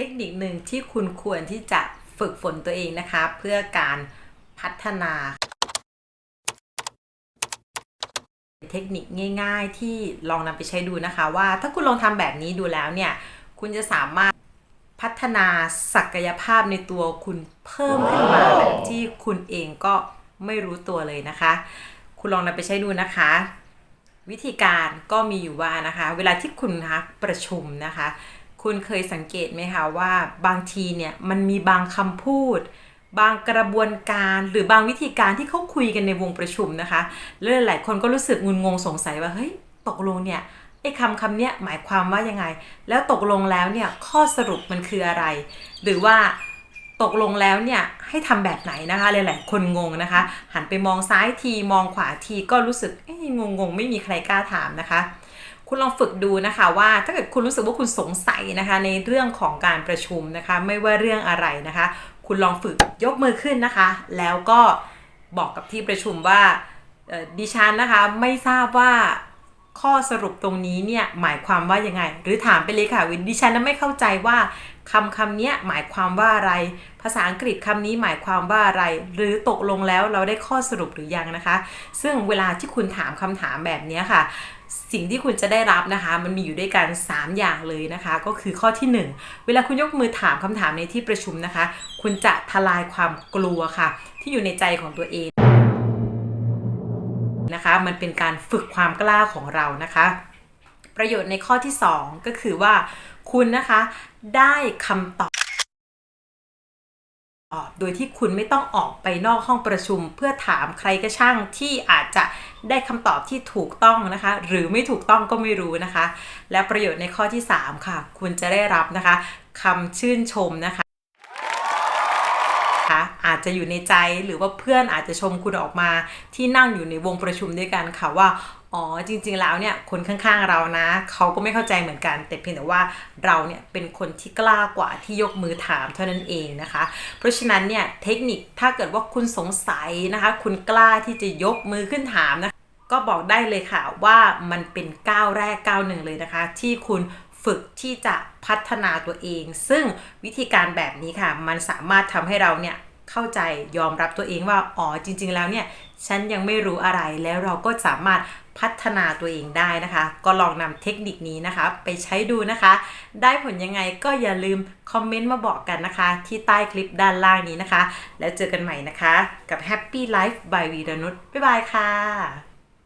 เทคนิคหนึ่งที่คุณควรที่จะฝึกฝนตัวเองนะคะ เพื่อการพัฒนา เทคนิคง่าย ๆ ที่ลองนำไปใช้ดูนะคะ ว่าถ้าคุณลองทำแบบนี้ดูแล้วเนี่ย คุณจะสามารถพัฒนาศักยภาพในตัวคุณเพิ่มขึ้นมาแบบที่คุณเองก็ไม่รู้ตัวเลยนะคะ คุณลองนำไปใช้ดูนะคะ วิธีการก็มีอยู่ว่านะคะ เวลาที่คุณนะคะประชุมนะคะ คุณเคยสังเกตไหมคะว่าบางทีเนี่ยมันมีบางคำพูด บางกระบวนการหรือบางวิธีการที่เขาคุยกันในวงประชุมนะคะแล้วหลายคนก็รู้สึกงุนงงสงสัยว่าเฮ้ยตกลงเนี่ยไอ้คำคำเนี้ยหมายความว่ายังไง แล้วตกลงแล้วเนี่ยข้อสรุปมันคืออะไร หรือว่าตกลงแล้วเนี่ยให้ทำแบบไหนนะคะหลายๆคนงงนะคะ หันไปมองซ้ายทีมองขวาทีก็รู้สึกเอ้ยงงงไม่มีใครกล้าถามนะคะ คุณลองฝึกดูนะคะว่าถ้าเกิดคุณรู้สึกว่าคุณสงสัยนะคะ ในเรื่องของการประชุมนะคะ ไม่ว่าเรื่องอะไรนะคะ คุณลองฝึกยกมือขึ้นนะคะ แล้วก็บอกกับที่ประชุมว่าดิฉันนะคะไม่ทราบว่า ข้อสรุปตรงนี้เนี่ยหมายความว่ายังไง หรือถามไปเลยค่ะวินดิฉันไม่เข้าใจว่าคำคำนี้หมายความว่าอะไร ภาษาอังกฤษคำนี้หมายความว่าอะไร หรือตกลงแล้วเราได้ข้อสรุปหรือยังนะคะ ซึ่งเวลาที่คุณถามคำถามแบบนี้ค่ะ สิ่งที่คุณจะได้รับนะคะ มันมีอยู่ด้วยกัน 3 อย่างเลยนะคะ ก็คือข้อทีหนึ่1 เวลาคุณยกมือถามคำถามในที่ประชุมนะคะ คุณจะทลายความกลัวค่ะ ที่อยู่ในใจของตัวเอง นะคะ มันเป็นการฝึกความกล้าของเรานะคะ ประโยชน์ในข้อที่ 2 ก็คือว่าคุณนะคะได้คำตอบโดยที่คุณไม่ต้องออกไปนอกห้องประชุม เพื่อถามใครก็ช่างที่อาจจะได้คำตอบที่ถูกต้องนะคะ หรือไม่ถูกต้องก็ไม่รู้นะคะ และประโยชน์ในข้อที่ 3 ค่ะ คุณจะได้รับนะคะคำชื่นชมนะคะนะคะ อาจจะอยู่ในใจหรือว่าเพื่อนอาจจะชมคุณออกมาที่นั่งอยู่ในวงประชุมด้วยกันค่ะว่าอ๋อจริงๆแล้วเนี่ยคนข้างๆเรานะเขาก็ไม่เข้าใจเหมือนกัน แต่เพียงแต่ว่าเราเนี่ยเป็นคนที่กล้ากว่าที่ยกมือถามเท่านั้นเองนะคะ เพราะฉะนั้นเนี่ยเทคนิคถ้าเกิดว่าคุณสงสัยนะคะ คุณกล้าที่จะยกมือขึ้นถามนะคะก็บอกได้เลยค่ะว่ามันเป็นก้าวแรกก้าวหนึ่งเลยนะคะ ที่คุณฝึกที่จะพัฒนาตัวเอง ซึ่งวิธีการแบบนี้ค่ะ มันสามารถทำให้เราเนี่ย เข้าใจยอมรับตัวเองว่าอ๋อจริง ๆ แล้วเนี่ยฉันยังไม่รู้อะไรแล้วเราก็สามารถพัฒนาตัวเองได้นะคะ ก็ลองนำเทคนิคนี้นะคะ ไปใช้ดูนะคะ ได้ผลยังไงก็อย่าลืมคอมเมนต์มาบอกกันนะคะ ที่ใต้คลิปด้านล่างนี้นะคะ แล้วเจอกันใหม่นะคะ กับ Happy Life by วีรนุชบ๊ายบายค่ะ